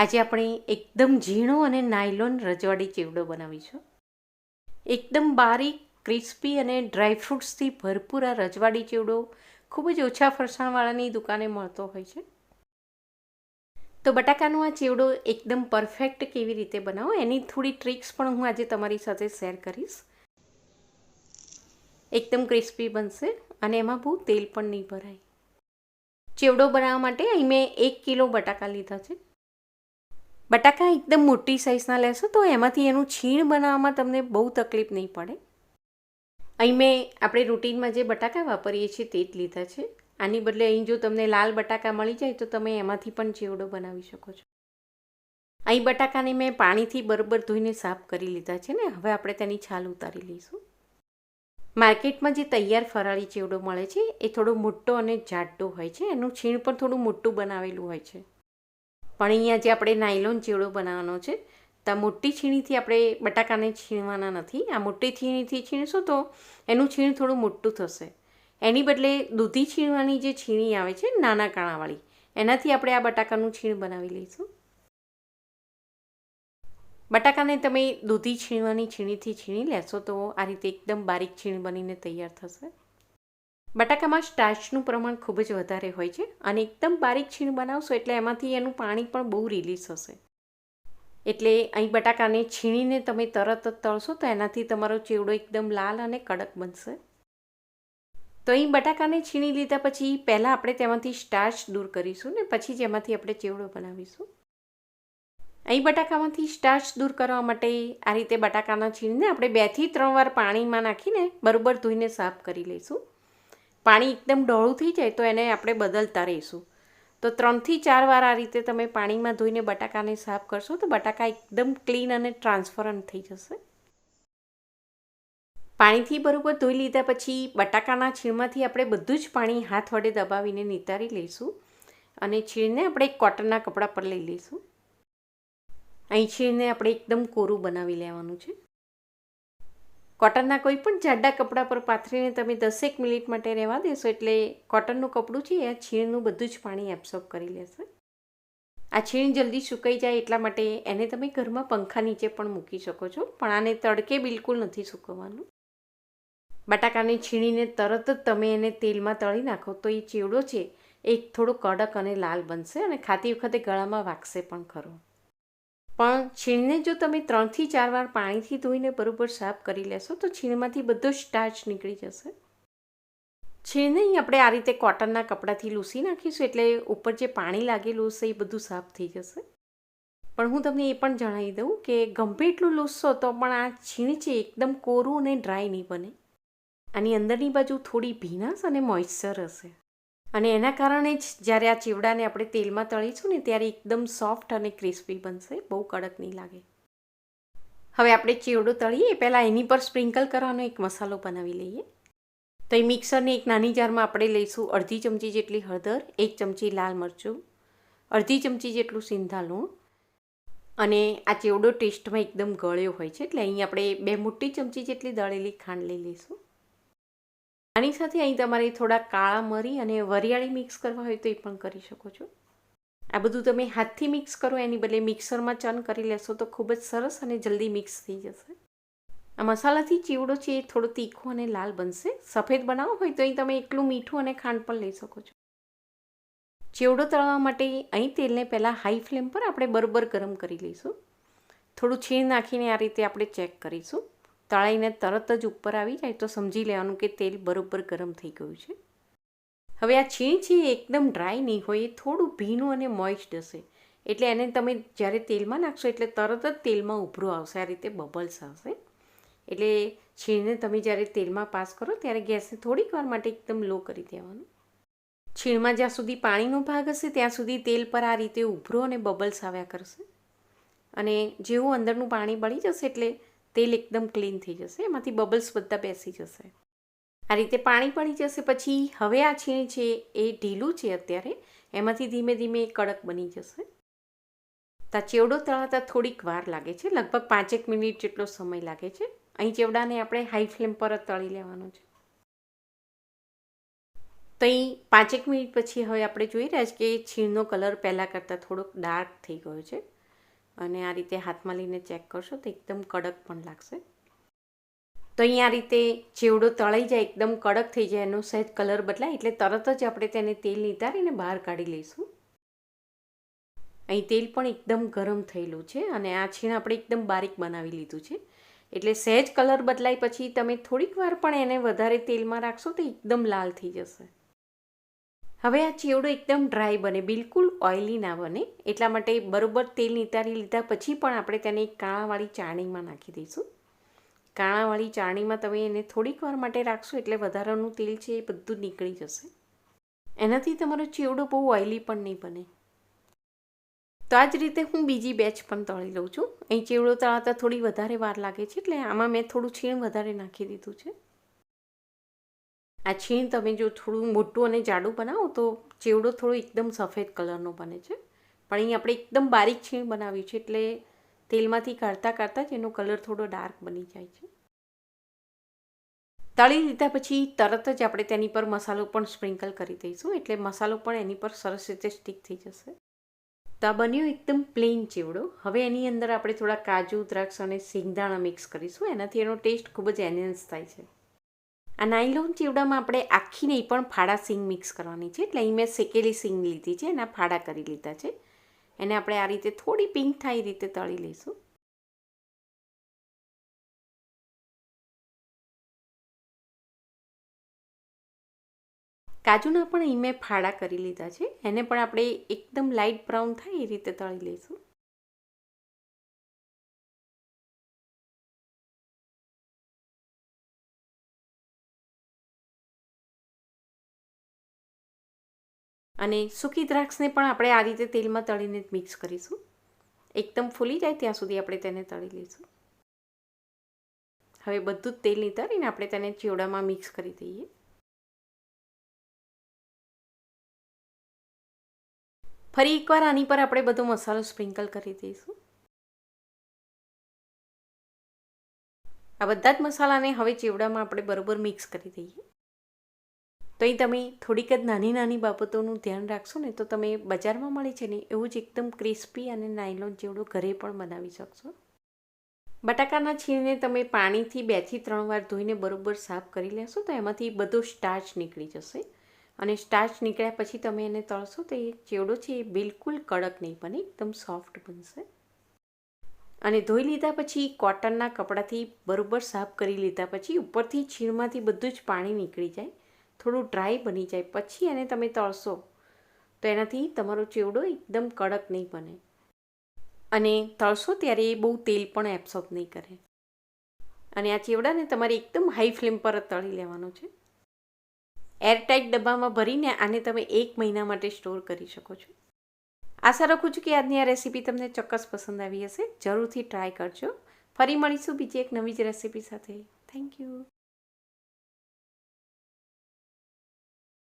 આજે આપણે એકદમ ઝીણો અને નાયલોન રજવાડી ચેવડો બનાવીશું. એકદમ બારીક, ક્રિસ્પી અને ડ્રાયફ્રૂટ્સથી ભરપૂર આ રજવાડી ચેવડો ખૂબ જ ઓછા ફરસાણવાળાની દુકાને મળતો હોય છે. તો બટાકાનો આ ચેવડો એકદમ પરફેક્ટ કેવી રીતે બનાવો એની થોડી ટ્રિક્સ પણ હું આજે તમારી સાથે શેર કરીશ. એકદમ ક્રિસ્પી બનશે અને એમાં બહુ તેલ પણ નહીં ભરાય. ચેવડો બનાવવા માટે અહીં મેં એક કિલો બટાકા લીધા છે. બટાકા એકદમ મોટી સાઇઝના લેશો તો એમાંથી એનું છીણ બનાવવામાં તમને બહુ તકલીફ નહીં પડે. અહીં મેં આપણે રૂટીનમાં જે બટાકા વાપરીએ છીએ તે જ લીધા છે. આની બદલે અહીં જો તમને લાલ બટાકા મળી જાય તો તમે એમાંથી પણ ચેવડો બનાવી શકો છો. અહીં બટાકાને મેં પાણીથી બરોબર ધોઈને સાફ કરી લીધા છે ને. હવે આપણે તેની છાલ ઉતારી લઈશું. માર્કેટમાં જે તૈયાર ફરાળી ચેવડો મળે છે એ થોડો મોટો અને જાડો હોય છે. એનું છીણ પણ થોડું મોટું બનાવેલું હોય છે. પણ અહીંયા જે આપણે નાયલોન ચેવડો બનાવવાનો છે, તો મોટી છીણીથી આપણે બટાકાને છીણવાના નથી. આ મોટી છીણીથી છીણશો તો એનું છીણ થોડું મોટું થશે. એની બદલે દૂધી છીણવાની જે છીણી આવે છે, નાના કાણાવાળી, એનાથી આપણે આ બટાકાનું છીણ બનાવી લઈશું. બટાકાને તમે દૂધી છીણવાની છીણીથી છીણી લેશો તો આ રીતે એકદમ બારીક છીણ બનીને તૈયાર થશે. બટાકામાં સ્ટાર્ચનું પ્રમાણ ખૂબ જ વધારે હોય છે અને એકદમ બારીક છીણ બનાવશો એટલે એમાંથી એનું પાણી પણ બહુ રિલીઝ થશે એટલે અહીં બટાકાને છીણીને તમે તરત જ તળશો તો એનાથી તમારો ચેવડો એકદમ લાલ અને કડક બનશે. તો અહીં બટાકાને છીણી લીધા પછી પહેલાં આપણે તેમાંથી સ્ટાર્ચ દૂર કરીશું ને પછી જ એમાંથી આપણે ચેવડો બનાવીશું. અહીં બટાકામાંથી સ્ટાર્ચ દૂર કરવા માટે આ રીતે બટાકાના છીણીને આપણે બેથી ત્રણ વાર પાણીમાં નાખીને બરોબર ધોઈને સાફ કરી લઈશું. પાણી એકદમ ડોળું થઈ જાય તો એને આપણે બદલતા રહીશું. તો ત્રણથી ચાર વાર આ રીતે તમે પાણીમાં ધોઈને બટાકાને સાફ કરશો તો બટાકા એકદમ ક્લીન અને ટ્રાન્સફરન્ટ થઈ જશે. પાણીથી બરાબર ધોઈ લીધા પછી બટાકાના છીણમાંથી આપણે બધું જ પાણી હાથ વડે દબાવીને નિતારી લઈશું અને છીણને આપણે એક કોટનના કપડાં પર લઈ લઈશું. અહીં છીણને આપણે એકદમ કોરું બનાવી લેવાનું છે. કોટનના કોઈ પણ જાડા કપડા પર પાથરીને તમે દસેક મિનિટ માટે રહેવા દેશો એટલે કોટનનું કપડું છે એ છીણનું બધું જ પાણી એબ્સોર્બ કરી લેશે. આ છીણ જલ્દી સુકાઈ જાય એટલા માટે એને તમે ઘરમાં પંખા નીચે પણ મૂકી શકો છો, પણ આને તડકે બિલકુલ નથી સૂકવવાનું. બટાકાને છીણીને તરત જ તમે એને તેલમાં તળી નાખો તો એ ચેવડો છે એ થોડો કડક અને લાલ બનશે અને ખાતી વખતે ગળામાં વાગશે પણ ખરો. પણ છીણને જો તમે ત્રણથી ચાર વાર પાણીથી ધોઈને બરોબર સાફ કરી લેશો, તો છીણમાંથી બધો સ્ટાર્ચ નીકળી જશે. છીણને આપણે આ રીતે કોટનના કપડાથી લૂસી નાખીશું, એટલે ઉપર જે પાણી લાગેલું હશે એ બધું સાફ થઈ જશે. પણ હું તમને એ પણ જણાવી દઉં કે ગમે એટલું લૂસશો તો પણ આ છીણ છે એકદમ કોરું અને ડ્રાય નહીં બને. આની અંદરની બાજુ થોડી ભીનાશ અને મોઇશ્ચર હશે. અને એના કારણે જ જ્યારે આ ચીવડાને આપણે તેલમાં તળીશું ને ત્યારે એકદમ સોફ્ટ અને ક્રિસ્પી બનશે. બહુ કડક નહીં લાગે. હવે આપણે ચીવડો તળીએ. પહેલાં એની પર સ્પ્રિંકલ કરવાનો એક મસાલો બનાવી લઈએ. તો એ મિક્સરને એક નાની જારમાં આપણે લઈશું અડધી ચમચી જેટલી હળદર, એક ચમચી લાલ મરચું, અડધી ચમચી જેટલું સિંધા લૂણ અને આ ચેવડો ટેસ્ટમાં એકદમ ગળ્યો હોય છે. એટલે અહીં આપણે બે મોટી ચમચી જેટલી દળેલી ખાંડ લઈ લઈશું. આની સાથે અહીં તમારે થોડા કાળા મરી અને વરિયાળી મિક્સ કરવા હોય તો એ પણ કરી શકો છો. આ બધું તમે હાથથી મિક્સ કરો, એની બદલે મિક્સરમાં ચન કરી લેશો તો ખૂબ જ સરસ અને જલ્દી મિક્સ થઈ જશે. આ મસાલાથી ચીવડો છે એ થોડો તીખો અને લાલ બનશે. સફેદ બનાવો હોય તો અહીં તમે એકલું મીઠું અને ખાંડ પણ લઈ શકો છો. ચેવડો તળવા માટે અહીં તેલને પહેલાં હાઈ ફ્લેમ પર આપણે બરોબર ગરમ કરી લઈશું. થોડું છીણ નાખીને આ રીતે આપણે ચેક કરીશું. તળાઈને તરત જ ઉપર આવી જાય તો સમજી લેવાનું કે તેલ બરોબર ગરમ થઈ ગયું છે. હવે આ છીણ છે એ એકદમ ડ્રાય નહીં હોય, એ થોડું ભીનું અને મોઇસ્ટ હશે. એટલે એને તમે જ્યારે તેલમાં નાખશો એટલે તરત જ તેલમાં ઉભરો આવશે, આ રીતે બબલ્સ આવશે. એટલે છીણને તમે જ્યારે તેલમાં પાસ કરો ત્યારે ગેસને થોડીક વાર માટે એકદમ લો કરી દેવાનું. છીણમાં જ્યાં સુધી પાણીનો ભાગ હશે ત્યાં સુધી તેલ પર આ રીતે ઉભરો અને બબલ્સ આવ્યા કરશે. અને જેવું અંદરનું પાણી બળી જશે એટલે તેલ એકદમ ક્લીન થઈ જશે, એમાંથી બબલ્સ બધા બેસી જશે. આ રીતે પાણી પડી જશે, પછી હવે આ છીણ છે એ ઢીલું છે અત્યારે, એમાંથી ધીમે ધીમે કડક બની જશે. તા ચેવડો તળાતા થોડીક વાર લાગે છે, લગભગ પાંચેક મિનિટ જેટલો સમય લાગે છે. અહીં ચેવડાને આપણે હાઈ ફ્લેમ પર જ તળી લેવાનો છે. તો અહીં પાંચેક મિનિટ પછી હવે આપણે જોઈ રહ્યા છીએ કે છીણનો કલર પહેલાં કરતાં થોડોક ડાર્ક થઈ ગયો છે. અને આ રીતે હાથમાં લઈને ચેક કરશો તો એકદમ કડક પણ લાગશે. તો અહીં આ રીતે ચેવડો તળાઈ જાય, એકદમ કડક થઈ જાય, એનો સહેજ કલર બદલાય એટલે તરત જ આપણે તેને તેલ નિતારીને બહાર કાઢી લઈશું. અહીં તેલ પણ એકદમ ગરમ થયેલું છે અને આ છીણ આપણે એકદમ બારીક બનાવી લીધું છે. એટલે સહેજ કલર બદલાય પછી તમે થોડીક વાર પણ એને વધારે તેલમાં રાખશો તો એકદમ લાલ થઈ જશે. હવે આ ચેવડો એકદમ ડ્રાય બને, બિલકુલ ઓઇલી ના બને. એટલા માટે બરોબર તેલ નિતારી લીધા પછી પણ આપણે તેને કાણાવાળી ચાણીમાં નાખી દઈશું. કાણાવાળી ચાણીમાં તમે એને થોડીક વાર માટે રાખશો એટલે વધારાનું તેલ છે એ બધું નીકળી જશે. એનાથી તમારો ચેવડો બહુ ઓઇલી પણ નહીં બને. તો આ જ રીતે હું બીજી બેચ પણ તળી લઉં છું. અહીં ચેવડો તળાતા થોડી વધારે વાર લાગે છે એટલે આમાં મેં થોડું છીણ વધારે નાખી દીધું છે. આ છીણ તમે જો થોડું મોટું અને જાડું બનાવો તો ચેવડો થોડો એકદમ સફેદ કલરનો બને છે. પણ અહીં આપણે એકદમ બારીક છીણ બનાવ્યું છે એટલે તેલમાંથી કાઢતા કાઢતા જ એનો કલર થોડો ડાર્ક બની જાય છે. તળી લીધા પછી તરત જ આપણે તેની પર મસાલો પણ સ્પ્રિંકલ કરી દઈશું એટલે મસાલો પણ એની પર સરસ રીતે સ્ટીક થઈ જશે. તો આ બન્યો એકદમ પ્લેન ચેવડો. હવે એની અંદર આપણે થોડા કાજુ, દ્રાક્ષ અને સિંગદાણા મિક્સ કરીશું. એનાથી એનો ટેસ્ટ ખૂબ જ એનહેન્સ થાય છે. આ નાઇલોન ચીવડામાં આપણે આખી નહીં, પણ ફાડા સિંગ મિક્સ કરવાની છે. એટલે અહીં મેં શેકેલી સિંગ લીધી છે એના ફાડા કરી લીધા છે. એને આપણે આ રીતે થોડી પિંક થાય એ રીતે તળી લઈશું. કાજુના પણ અહીં મેં ફાડા કરી લીધા છે. એને પણ આપણે એકદમ લાઇટ બ્રાઉન થાય એ રીતે તળી લઈશું. અને સૂકી દ્રાક્ષને પણ આપણે આ રીતે તેલમાં તળીને મિક્સ કરીશું. એકદમ ફૂલી જાય ત્યાં સુધી આપણે તેને તળી લઈશું. હવે બધું જ તેલ નીતારીને આપણે તેને ચીવડામાં મિક્સ કરી દઈએ. ફરી એકવાર આની પર આપણે બધો મસાલો સ્પ્રિંકલ કરી દઈશું. આ બધા જ મસાલાને હવે ચેવડામાં આપણે બરોબર મિક્સ કરી દઈએ. તો અહીં તમે થોડીક જ નાની નાની બાબતોનું ધ્યાન રાખશો ને, તો તમે બજારમાં મળે છે ને, એવું જ એકદમ ક્રિસ્પી અને નાયલોન જેવડું ઘરે પણ બનાવી શકશો. બટાકાના છીણને તમે પાણીથી બેથી ત્રણ વાર ધોઈને બરોબર સાફ કરી લેશો, તો એમાંથી બધો સ્ટાર્ચ નીકળી જશે. અને સ્ટાર્ચ નીકળ્યા પછી તમે એને તળશો, તો એ ચેવડો છે એ બિલકુલ કડક નહીં બને, એકદમ સોફ્ટ બનશે. અને ધોઈ લીધા પછી કોટનના કપડાથી બરોબર સાફ કરી લીધા પછી ઉપરથી છીણમાંથી બધું જ પાણી નીકળી જાય. થોડું ડ્રાય બની જાય, પછી એને તમે તળશો. તો એનાથી તમારો ચેવડો એકદમ કડક નહીં બને. અને તળશો ત્યારે એ બહુ તેલ પણ એબ્સોર્બ નહીં કરે. અને આ ચેવડાને તમારે એકદમ હાઈ ફ્લેમ પર જ તળી લેવાનો છે. એરટાઇટ ડબ્બામાં ભરીને આને તમે એક મહિના માટે સ્ટોર કરી શકો છો. આશા રાખું છું કે આજની આ રેસીપી તમને ચોક્કસ પસંદ આવી હશે. જરૂરથી ટ્રાય કરજો. ફરી મળીશું બીજી એક નવી જ રેસીપી સાથે. Thank you